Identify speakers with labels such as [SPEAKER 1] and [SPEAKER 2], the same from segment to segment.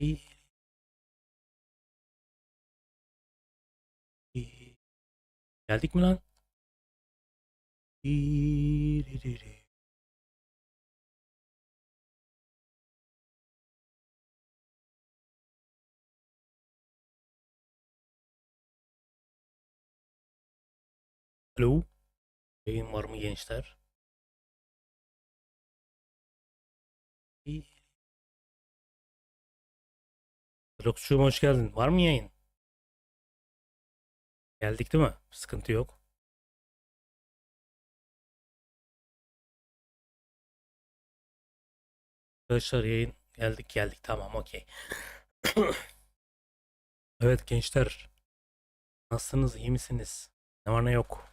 [SPEAKER 1] İyi. İyi. Geldik mi lan? Alo. Yayın var mı gençler? Roxçuğum hoş geldin. Var mı yayın? Geldik değil mi? Sıkıntı yok. Arkadaşlar yayın geldik geldik tamam okey. Evet gençler nasılsınız iyi misiniz? Ne var ne yok.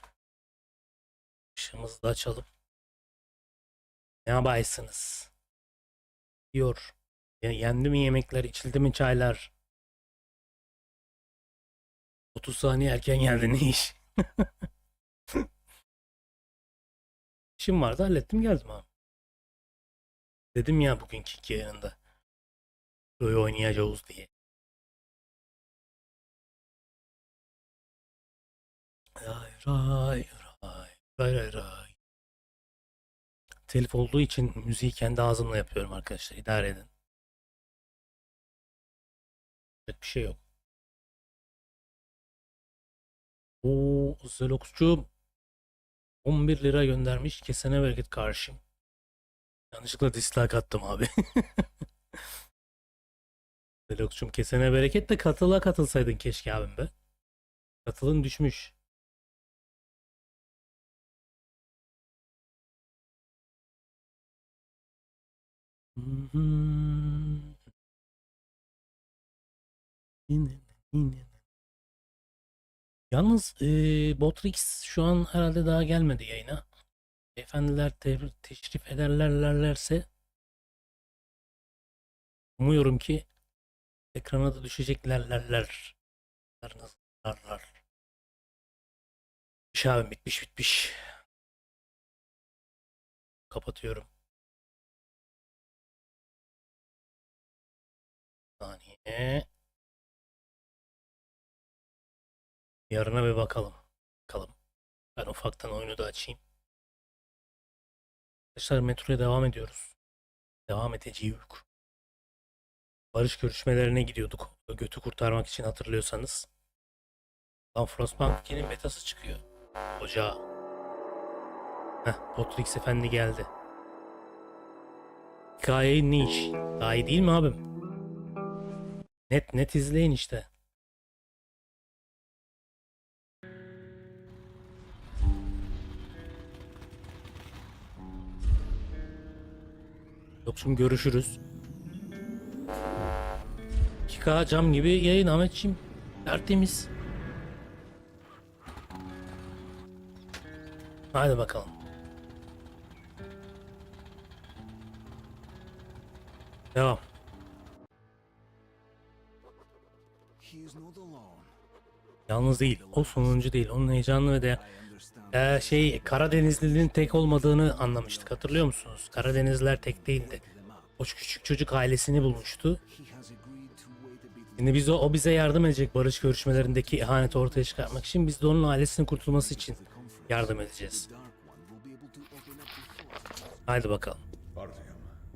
[SPEAKER 1] Işığımızı da açalım. Ne yapaysınız? Diyor. Yendi mi yemekler, içildi mi çaylar? 30 saniye erken geldi ne iş? İşim vardı hallettim geldim abi. Dedim ya bugünkü iki yayınında. Böyle oynayacağız diye. Ray ray ray ray ray ray. Telif olduğu için müziği kendi ağzımla yapıyorum arkadaşlar. İdare edin. Yapacak bir şey yok. Oo, Zelox'cum 11 lira göndermiş. Kesene bereket karşım. Yanlışlıkla dislike attım abi. Zelox'cum kesene bereket de katıla katılsaydın keşke abim be. Katılın düşmüş. Yine, Yalnız e, Botrix şu an herhalde daha gelmedi yayına. Efendiler te- teşrif ederlerlerse umuyorum ki ekrana da düşeceklerlerler. Bitmiş abi bitmiş bitmiş. Kapatıyorum. saniye. Yarına bir bakalım. Bakalım. Ben ufaktan oyunu da açayım. Arkadaşlar metroya devam ediyoruz. Devam edeceğiz. Barış görüşmelerine gidiyorduk. Götü kurtarmak için hatırlıyorsanız. Lan Frostpunk 2'nin betası çıkıyor. Hoca. Heh, Potrix Efendi geldi. Hikayeyi ne iş? Daha iyi değil mi abim? Net net izleyin işte. Yoksun görüşürüz. 2K cam gibi yayın Ahmetciğim. Tertemiz. Haydi bakalım. Devam.
[SPEAKER 2] He is not alone.
[SPEAKER 1] Yalnız değil. O sonuncu değil. Onun heyecanlı ve de
[SPEAKER 2] understand.
[SPEAKER 1] Ee, şey Karadenizlilerin tek olmadığını anlamıştık. Hatırlıyor musunuz? Karadenizliler tek değildi. O küçük çocuk ailesini bulmuştu. Şimdi biz o, o bize yardım edecek barış görüşmelerindeki ihaneti ortaya çıkartmak için. Biz de onun ailesinin kurtulması için yardım edeceğiz. Haydi bakalım.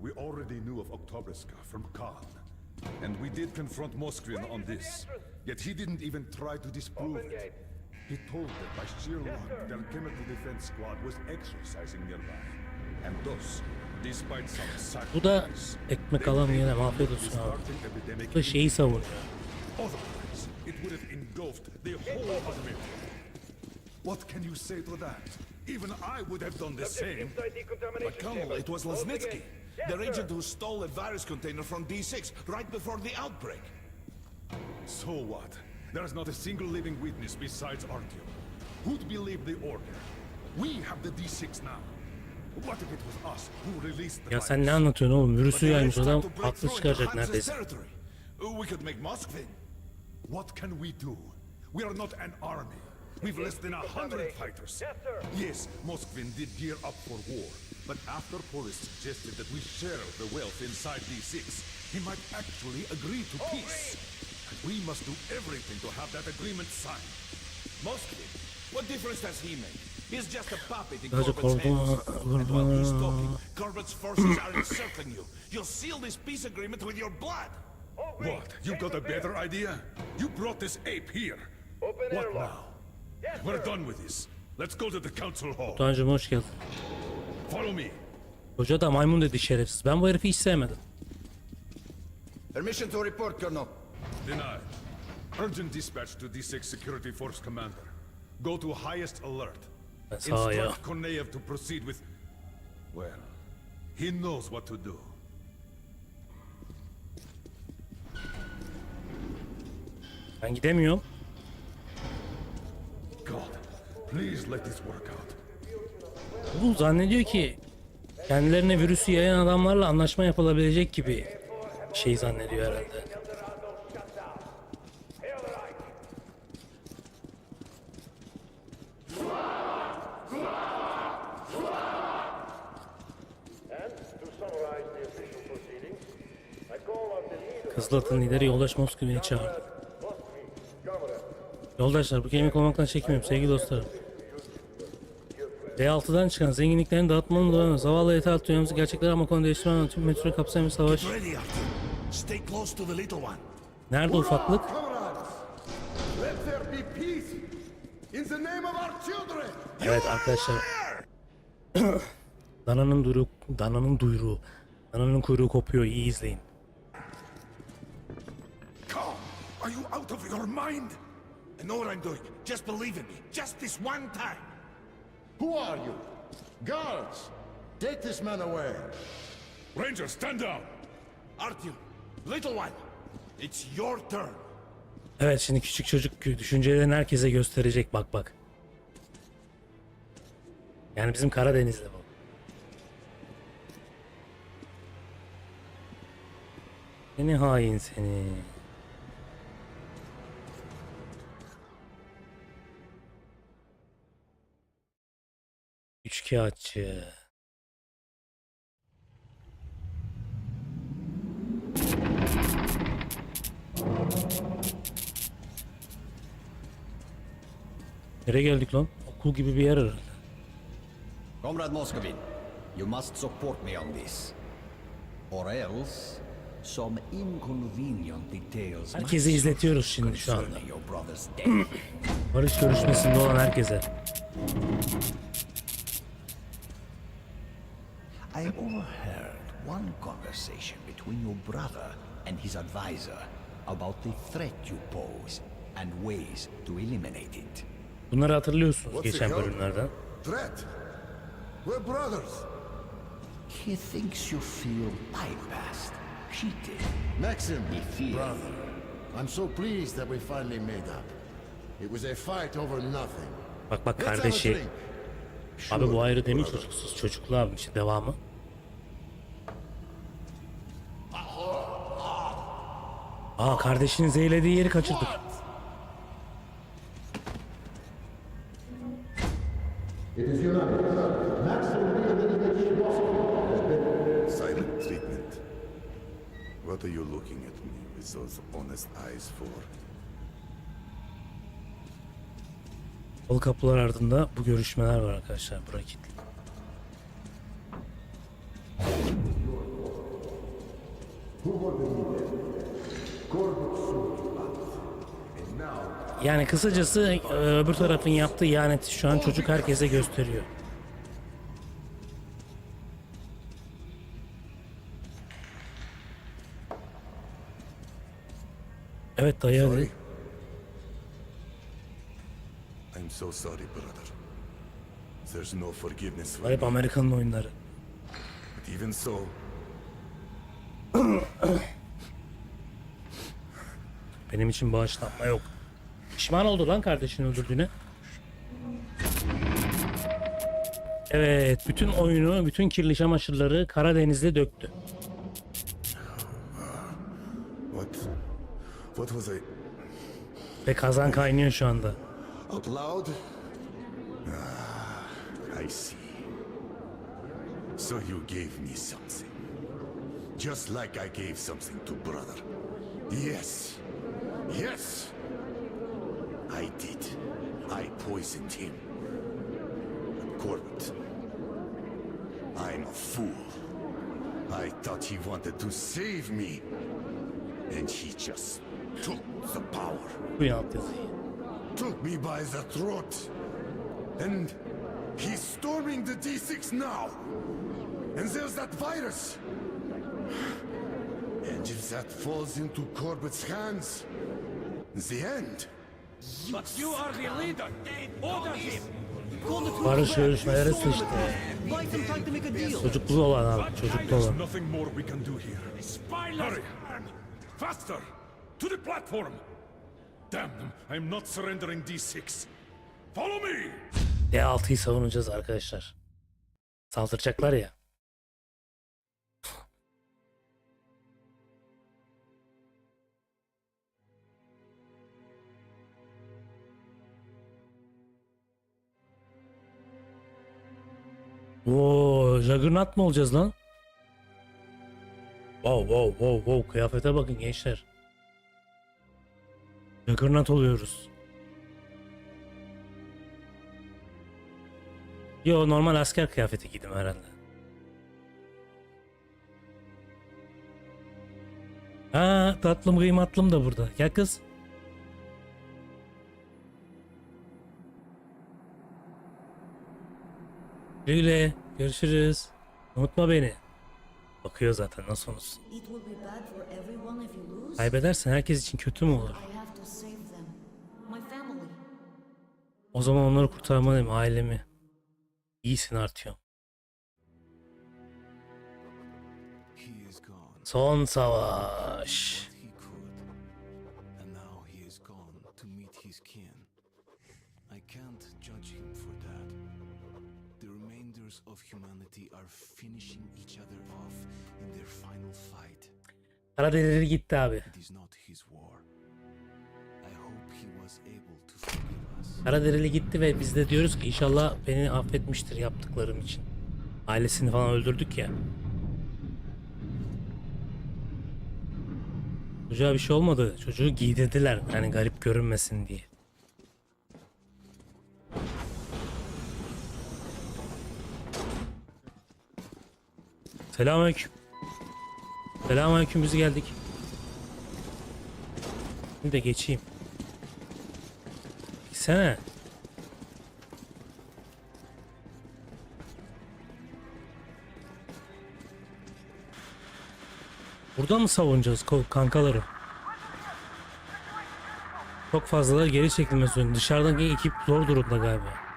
[SPEAKER 3] We already knew of from Khan. And we did confront Moskvin on this. Yet he didn't even try to disprove it. He told that by sheer luck, their chemical defense squad was exercising nearby. And thus, despite some
[SPEAKER 1] Bu da
[SPEAKER 3] sacrifice,
[SPEAKER 1] ekmek
[SPEAKER 3] they
[SPEAKER 1] alamayana
[SPEAKER 3] failed to
[SPEAKER 1] olsun abi.
[SPEAKER 3] start epidemic
[SPEAKER 1] Bu da şeyi savunuyor.
[SPEAKER 3] Otherwise, it would have engulfed the whole of America. What can you say to that? Even I would have done the same.
[SPEAKER 4] But Colonel, it was Lesnitsky, the agent who stole a virus container from D6 right before the outbreak.
[SPEAKER 3] So what? There's not a single living witness besides Artyom. Who'd believe the order? We have the D6 now. What if it was us who released the
[SPEAKER 1] Ya sen ne anlatıyorsun oğlum? Virüsü yaymış adam
[SPEAKER 4] tried to break
[SPEAKER 1] haklı çıkaracak neredeyse.
[SPEAKER 4] We could make Moskvin.
[SPEAKER 3] What can we do? We are not an army. We've less than a hundred fighters. Yes, Moskvin did gear up for war, but But after Polis suggested that we share the wealth inside D6, he might actually agree to peace. And we must do everything to have that agreement signed.
[SPEAKER 4] Moskvin, what difference does he make? He's just a puppet in
[SPEAKER 1] Sadece
[SPEAKER 4] Corbett's hands. And while he's talking, Corbett's forces are encircling you. You'll seal this peace agreement with your blood.
[SPEAKER 3] What? You got a better idea? You brought this ape here. What now? We're done with this. Let's go to the council hall.
[SPEAKER 1] Doğancım hoş geldin.
[SPEAKER 3] Follow me.
[SPEAKER 1] Hoca da maymun dedi şerefsiz. Ben bu herifi hiç sevmedim.
[SPEAKER 5] Permission to report, Colonel.
[SPEAKER 3] Denied. Urgent dispatch to D6 Security Force Commander. Go to highest alert. Instruct Korneyev to proceed with... Well, he knows what to do.
[SPEAKER 1] Ben gidemiyorum.
[SPEAKER 3] God, please let this work out.
[SPEAKER 1] Bu zannediyor ki kendilerine virüsü yayan adamlarla anlaşma yapılabilecek gibi şey zannediyor herhalde.
[SPEAKER 6] And to summarize the official proceedings, I call on the leader
[SPEAKER 1] Kızılat'ın lideri Yoldaş Moskva'yı çağırdı.
[SPEAKER 6] Governor
[SPEAKER 1] Yoldaşlar bu kemik olmaktan çekinmiyorum sevgili dostlarım. D6'dan çıkan zenginliklerin dağıtmanın dolanı zavallı itaat dünyamızı gerçekler ama konu değiştirmen tüm metro bir savaş. Nerede ufaklık? Evet arkadaşlar. Dananın duyruğu, dananın duyruğu, dananın kuyruğu kopuyor iyi izleyin.
[SPEAKER 4] Are you out of your mind? I know what I'm doing. Just believe in me. Just this one time.
[SPEAKER 5] Who are you? Guards, take this man away.
[SPEAKER 3] Ranger, stand down!
[SPEAKER 4] Artyom, little one, it's your turn.
[SPEAKER 1] Evet şimdi küçük çocuk düşüncelerini herkese gösterecek bak bak. Yani bizim Karadeniz'de bu. Seni hain seni. Üçkağıtçı. Nereye geldik lan? Okul gibi bir yer herhalde.
[SPEAKER 7] Comrade Moscovin, you must support me on this. Or else, some inconvenient details might
[SPEAKER 1] Herkese izletiyoruz şimdi şu anda. Barış görüşmesinde olan herkese.
[SPEAKER 7] I overheard one conversation between your brother and his advisor about the threat you pose and ways to eliminate it.
[SPEAKER 1] Bunları hatırlıyorsunuz geçen bölümlerden.
[SPEAKER 5] Threat. We're brothers.
[SPEAKER 7] He thinks you feel bypassed, cheated.
[SPEAKER 5] Maxim, brother. I'm so pleased that we finally made up. It was a fight over nothing.
[SPEAKER 1] Bak bak kardeşi. Abi bu ayrı mi çocuksuz? Çocuklu abi işte devamı. Aa kardeşinin zehirlediği yeri kaçırdık.
[SPEAKER 8] Silent treatment. What are you looking at me with those honest eyes for?
[SPEAKER 1] Bol kapılar ardında bu görüşmeler var arkadaşlar. Bura kilitli. Yani kısacası e, öbür tarafın yaptığı ihaneti şu an çocuk herkese gösteriyor. Evet dayı hadi.
[SPEAKER 8] I'm so sorry, brother. There's no forgiveness for
[SPEAKER 1] Hep
[SPEAKER 8] me.
[SPEAKER 1] Amerikan'ın oyunları.
[SPEAKER 8] But even so,
[SPEAKER 1] Benim için bağışlanma yok. Pişman oldu lan kardeşini öldürdüğüne. Evet, bütün oyunu, bütün kirli çamaşırları Karadeniz'de döktü.
[SPEAKER 8] what? What was I?
[SPEAKER 1] Ve kazan kaynıyor şu anda.
[SPEAKER 8] Out loud? Ah, I see. So you gave me something. Just like I gave something to brother. Yes. Yes. I did. I poisoned him. Corbett. I'm a fool. I thought he wanted to save me. And he just took the power. Took me by the throat. And he's storming the D6 now. And there's that virus. And if that falls into Corbett's hands, the end.
[SPEAKER 1] Barış görüşmeleri sıçtı. Çocuklu olan abi. Çocuklu olan.
[SPEAKER 3] Faster! To the platform! Damn them, I'm not surrendering D6. Follow me!
[SPEAKER 1] D6'yı savunacağız arkadaşlar. Saldıracaklar ya. Oo, Juggernaut mı olacağız lan? Wow wow wow wow kıyafete bakın gençler. Juggernaut oluyoruz. Yo normal asker kıyafeti giydim herhalde. Ha tatlım kıymatlım da burada. Gel kız. Güle görüşürüz. Unutma beni. Bakıyor zaten nasıl
[SPEAKER 9] lose.
[SPEAKER 1] Kaybedersen herkes için kötü mü olur? O zaman onları kurtarmalıyım ailemi. İyisin artıyor. Son savaş.
[SPEAKER 2] Humanity are finishing each other off in their final fight.
[SPEAKER 1] Karadeleri gitti abi.
[SPEAKER 2] It is not his war. I hope he was able to forgive us.
[SPEAKER 1] Karadereli gitti ve biz de diyoruz ki inşallah beni affetmiştir yaptıklarım için. Ailesini falan öldürdük ya. Çocuğa bir şey olmadı. Çocuğu giydirdiler. Yani garip görünmesin diye. Selamünaleyküm. Selamünaleyküm biz geldik. Şimdi de geçeyim. Gitsene. Burada mı savunacağız kankaları? Çok fazla geri çekilmesi. Dışarıdaki ekip zor durumda galiba.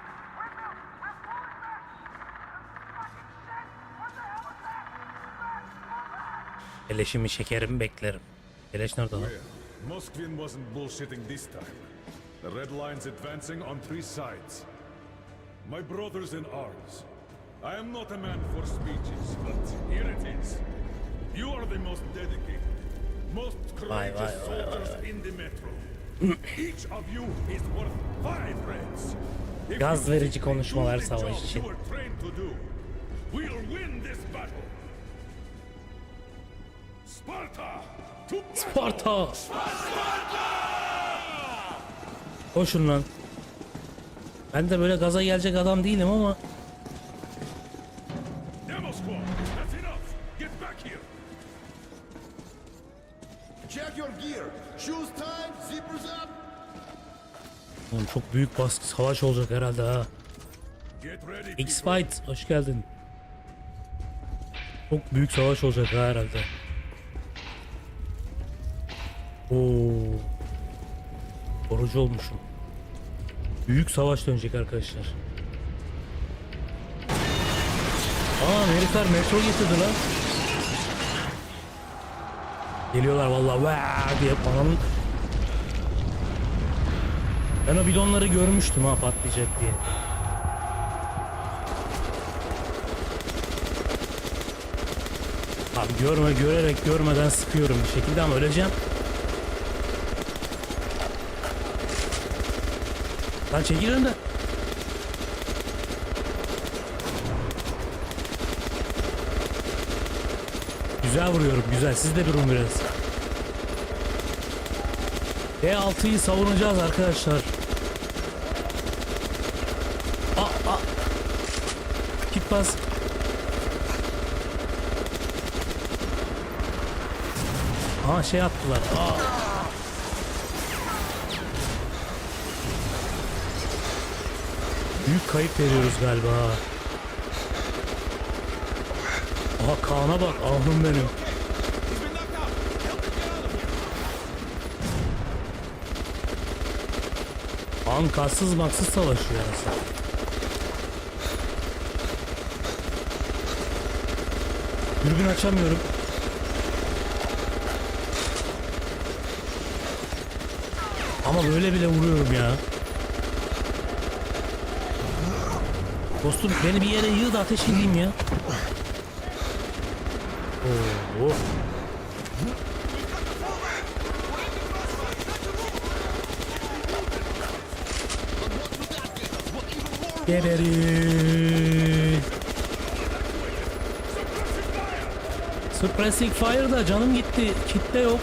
[SPEAKER 1] Eleşimi şekerimi beklerim. Eleş nerede lan?
[SPEAKER 3] Moskvin wasn't bullshitting this time. The red line's advancing on three sides. My brothers in arms, I am not a man for speeches, but here it is. You are the most dedicated, most courageous soldiers in the metro. Each of you is worth five reds.
[SPEAKER 1] Gaz verici konuşmalar savaş için.
[SPEAKER 3] Do. We'll win this battle. Sparta!
[SPEAKER 1] Sparta! Koşun lan. Ben de böyle gaza gelecek adam değilim ama. Oğlum çok büyük baskı savaş olacak herhalde ha.
[SPEAKER 3] Get ready.
[SPEAKER 1] X Fight hoş geldin. Çok büyük savaş olacak ha herhalde. Oo. Korucu olmuşum. Büyük savaş dönecek arkadaşlar. Aa herifler metro getirdi lan. Geliyorlar vallahi vaa diye ananın Ben o bidonları görmüştüm ha patlayacak diye. Abi görme görerek görmeden sıkıyorum bir şekilde ama öleceğim. Lan çekil önde. Güzel vuruyorum güzel. Siz de durun biraz. D6'yı savunacağız arkadaşlar. Aa, aa. Git bas. Aa şey attılar. Aa. Büyük kayıp veriyoruz galiba. Aha Kaan'a bak ahım benim. Kaan kassız maksız savaşıyor aslında. Dürbün açamıyorum. Ama böyle bile vuruyorum ya. Dostum beni bir yere yığ da ateş edeyim ya. Oo. Geberin. Suppressing fire da canım gitti. Kitle yok.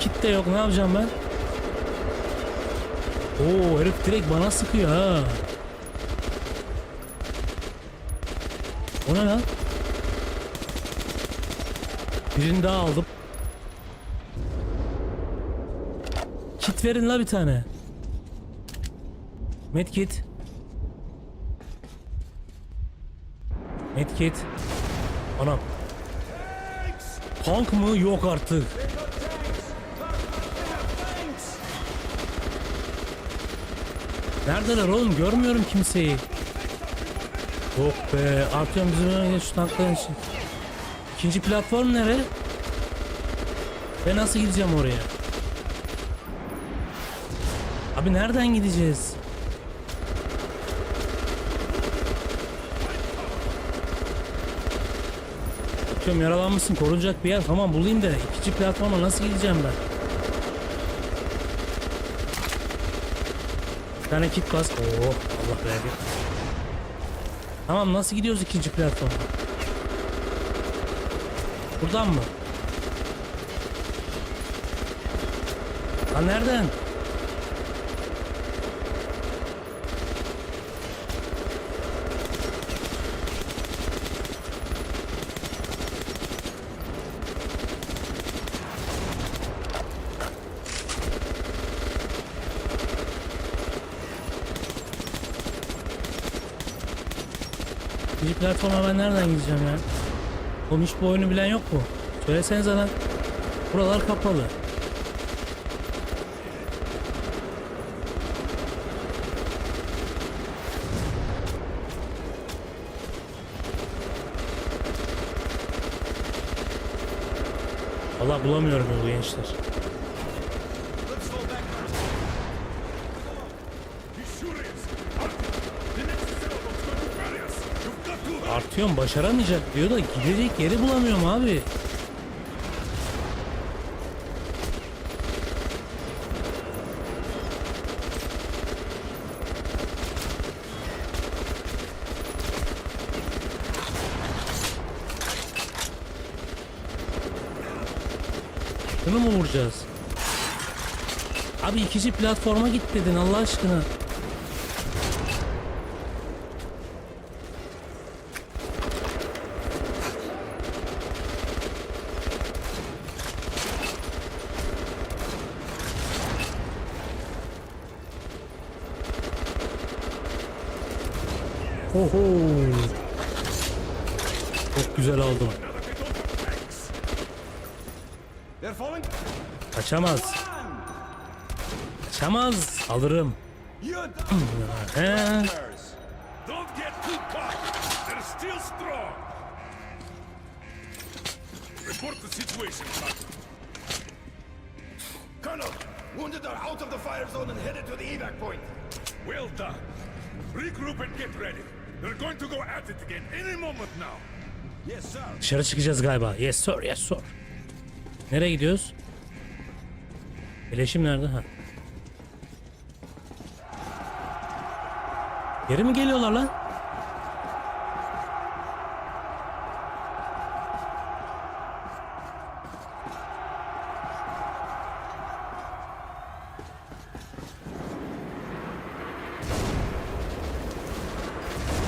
[SPEAKER 1] Kitle yok ne yapacağım ben? Oo herif direkt bana sıkıyor ha. O ne lan? Birini daha aldım. Kit verin la bir tane. Medkit. Medkit. Anam. Tank mı? Yok artık. Neredeler oğlum? Görmüyorum kimseyi. Yok be. Artıyorum bizim önüne şu tankların için. İkinci platform nere? Ben nasıl gideceğim oraya? Abi nereden gideceğiz? Bakıyorum yaralanmışsın korunacak bir yer tamam bulayım da ikinci platforma nasıl gideceğim ben? Tane kit bas. Oo Allah verdi. Tamam nasıl gidiyoruz ikinci platforma? Buradan mı? Ha nereden? Platforma ben nereden gideceğim ya? Oğlum hiç bu oyunu bilen yok mu? Söylesenize lan. Buralar kapalı. Allah bulamıyorum yolu gençler.
[SPEAKER 4] Let's fall back.
[SPEAKER 3] He sure is. The next sailboat's going to bury us. You've
[SPEAKER 1] Artıyorum başaramayacak diyor da gidecek yeri bulamıyorum abi. Bunu mu vuracağız? Abi ikinci platforma git dedin Allah aşkına. Oho. Çok güzel aldım.
[SPEAKER 4] They're falling.
[SPEAKER 1] Kaçamaz. Kaçamaz. Alırım. He.
[SPEAKER 4] Wounded are out of the fire zone and headed to the evac point.
[SPEAKER 3] Well done. Regroup and get ready. They're going to go at it again any moment now.
[SPEAKER 4] Yes, sir.
[SPEAKER 1] Dışarı çıkacağız galiba. Yes sir, yes sir. Nereye gidiyoruz? Bileşim nerede? Ha. Geri mi geliyorlar lan?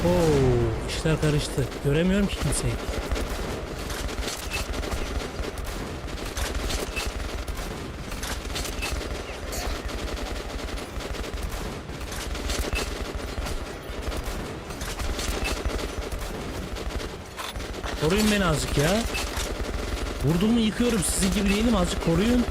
[SPEAKER 1] Oo, işler karıştı. Göremiyorum ki kimseyi. Koruyun beni azıcık ya. Vurduğumu yıkıyorum. Sizin gibi değilim. Azıcık koruyun.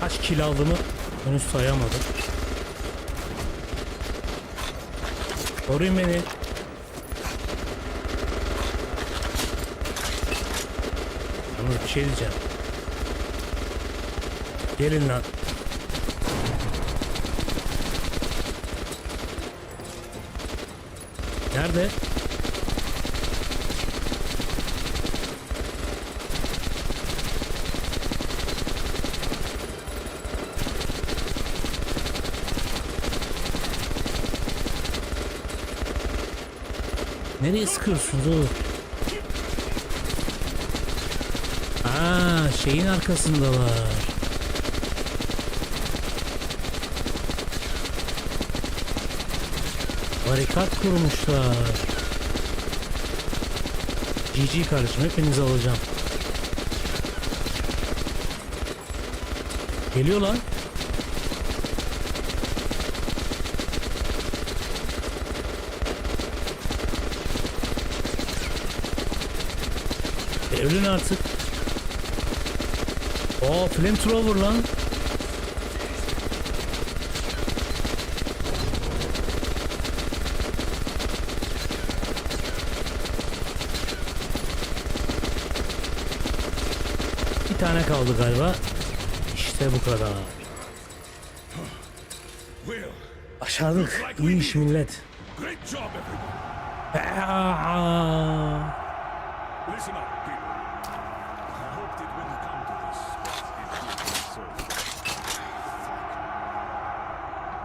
[SPEAKER 1] Kaç kilo aldığımı henüz sayamadım. Koruyun beni. Yalnız bir şey. Gelin lan. Nerede? Nereye sıkıyorsunuz oğlum? Aa, şeyin arkasındalar. Barikat kurmuşlar. GG kardeşim hepinizi alacağım. Geliyor lan. Ölün artık. Oo flamethrower lan. Bir tane kaldı galiba. İşte bu kadar. Başardık. İyi iş millet.
[SPEAKER 3] great job, everyone.
[SPEAKER 1] Aa!
[SPEAKER 3] Listen up, people. I hoped it wouldn't come to this, but it did, so...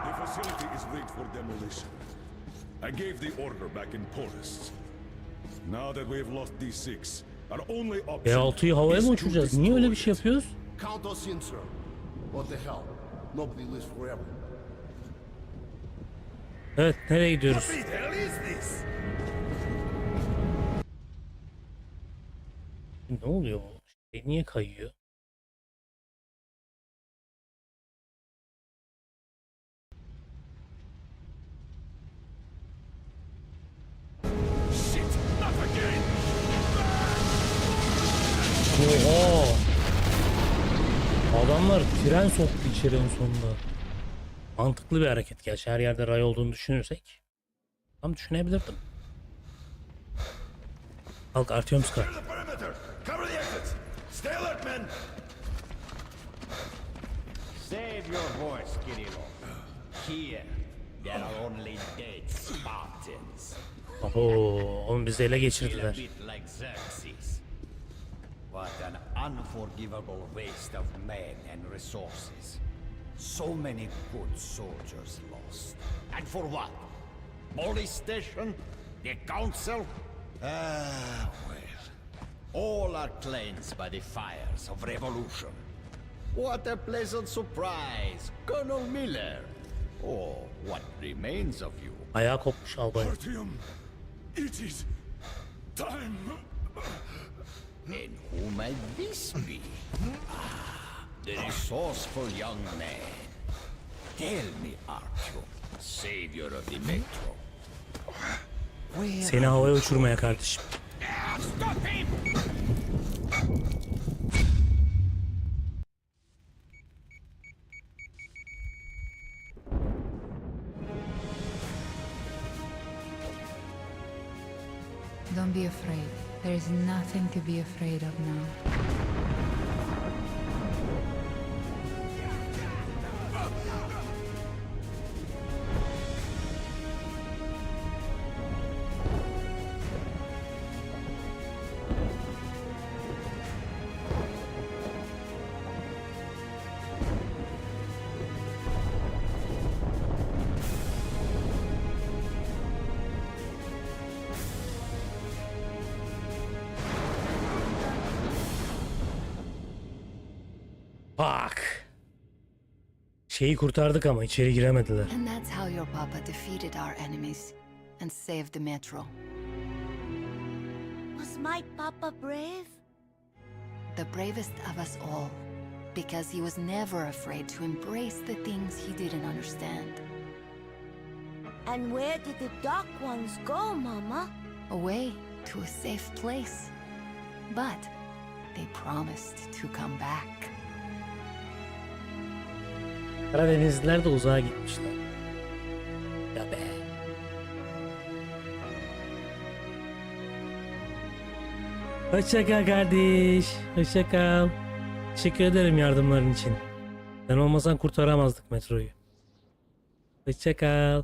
[SPEAKER 3] The facility is rigged for demolition. I gave the order back in Porus. Now that we've lost D6, our only option
[SPEAKER 1] B6'yı havaya
[SPEAKER 3] is
[SPEAKER 1] mı
[SPEAKER 3] to
[SPEAKER 1] uçuracağız? Niye öyle bir şey yapıyoruz?
[SPEAKER 8] Count us in, sir. What the hell? Nobody lives forever.
[SPEAKER 1] Evet nereye gidiyoruz?
[SPEAKER 3] What the hell is this?
[SPEAKER 1] Ne oluyor? Şey niye kayıyor? Tren soktu içeri en sonunda. Mantıklı bir hareket. Gerçi her yerde ray olduğunu düşünürsek. Tam düşünebilirdim. Kalk Artyom Ska.
[SPEAKER 3] the perimeter! Cover the exits! Stay alert, men!
[SPEAKER 7] Save your voice, Kirillov. Here, there are only dead Spartans.
[SPEAKER 1] Oho, onu bizi ele geçirdiler.
[SPEAKER 7] What an unforgivable waste of men and resources. So many good soldiers lost. And for what? Molestation? The council? Ah, well. All are cleansed by the fires of revolution. What a pleasant surprise, Colonel Miller. Or what remains of you.
[SPEAKER 1] Ayağı kopmuş albay.
[SPEAKER 3] Artyom, it is time!
[SPEAKER 7] And who might this be? Ah, the resourceful young man. Tell me, Artyom, savior of the Metro.
[SPEAKER 1] Seni havaya uçurmaya kardeşim.
[SPEAKER 7] Stop him!
[SPEAKER 10] Don't be afraid. There is nothing to be afraid of now.
[SPEAKER 1] Şeyi kurtardık ama içeri giremediler.
[SPEAKER 11] And that's how your papa defeated our enemies and saved the metro.
[SPEAKER 9] Was my papa brave?
[SPEAKER 11] The bravest of us all. Because he was never afraid to embrace the things he didn't understand.
[SPEAKER 9] And where did the dark ones go, Mama?
[SPEAKER 11] Away to a safe place. But they promised to come back.
[SPEAKER 1] Karadenizliler de uzağa gitmişler. Ya be. Hoşça kal kardeş. Hoşça kal. Teşekkür ederim yardımların için. Sen olmasan kurtaramazdık metroyu. Hoşça kal.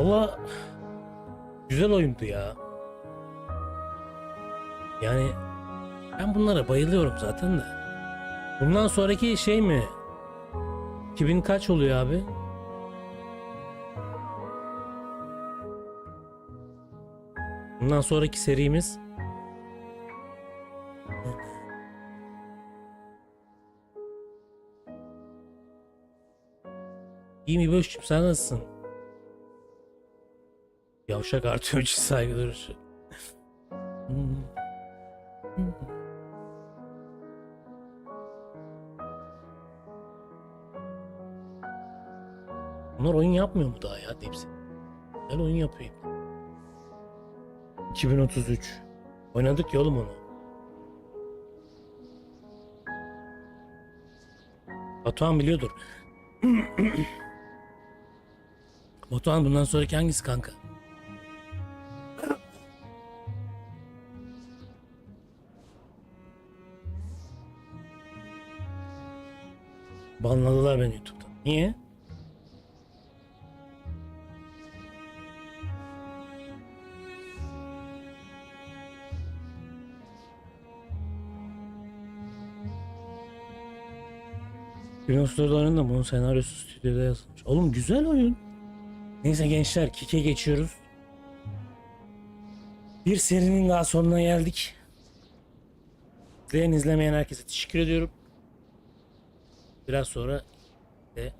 [SPEAKER 1] Valla güzel oyundu ya. Yani ben bunlara bayılıyorum zaten de. Bundan sonraki şey mi? 2000 kaç oluyor abi? Bundan sonraki serimiz İyi mi Boş'cum sen nasılsın? Yavşak artıyor için saygı duruşu. Bunlar oyun yapmıyor mu daha ya hepsi? Gel oyun yapayım. 2033. Oynadık ya oğlum onu. Batuhan biliyordur. Batuhan bundan sonraki hangisi kanka? Banladılar beni YouTube'dan. Niye? Dinosaur'da oyunun da bunun senaryosu stüdyoda yazılmış. Oğlum güzel oyun. Neyse gençler Kik'e geçiyoruz. Bir serinin daha sonuna geldik. İzleyen izlemeyen herkese teşekkür ediyorum. Biraz sonra de